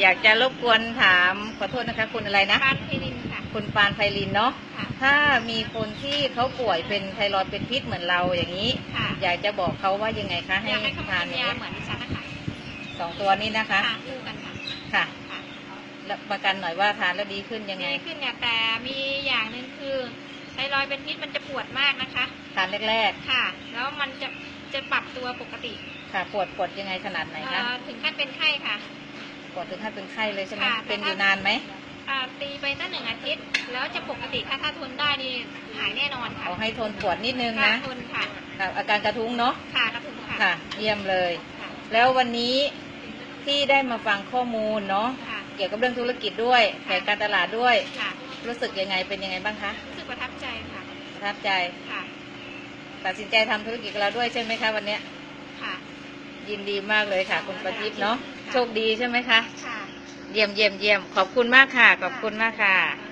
อยากจะรบกวนถามขอโทษนะคะ คุณอะไรนะ ปานเพลินค่ะ คุณปานไพลินเนาะค่ะ ถ้ามีคนที่เขาป่วยเป็นไทรอยด์เป็นพิษเหมือนเราอย่างนี้ ค่ะ อยากจะบอกเขาว่ายังไงคะให้อยากให้เขาทานกินอย่างยานี้เหมือนดิฉันนะคะสองตัวนี้นะคะค่ะคู่กันค่ะค่ะค่ะแล้วประกันหน่อยว่าทานแล้วดีขึ้นยังไง ดีขึ้นเนี่ยแต่มีอย่างหนึ่งคือไทรอยด์เป็นพิษมันจะปวดมากนะคะ ทานแรกค่ะ แล้วมันจะจะปรับตัวปกติๆค่ะปวดปวดยังไงขนาดไหนคะ เอ่อถึงขั้นเป็นไข้ค่ะ ปวดถึงขั้นเป็นไข้เลยใช่ไหมค่ะ เป็นอยู่นานไหมอ่าตีไปตั้งหนึ่งอาทิตย์ แล้วจะปกติถ้าถ้าทนได้นี่หายแน่นอนค่ะเอาให้ทนปวดนิดนึงค่ะนะทนค่ะค่ะอาการกระทุ้งเนาะค่ะกระทุ้งค่ะ ค่ะ เยี่ยมเลยค่ะแล้ววันนี้ที่ได้มาฟังข้อมูลเนาะค่ะ เกี่ยวกับเรื่องธุรกิจด้วยแผนการตลาดด้วย ค่ะรู้สึกยังไงเป็นยังไงบ้างคะรู้สึกประทับใจค่ะ ประทับใจ ค่ะ ตัดสินใจทำธุรกิจกับเราด้วยใช่ไหมคะวันเนี้ยค่ะ ยินดีมากเลยค่ะ คุณประทิพย์เนาะค่ะ โชคดีใช่ไหมคะ ค่ะ เยี่ยมเยี่ยมเยี่ยมขอบคุณมากค่ะ ขอบคุณมากค่ะค่ะ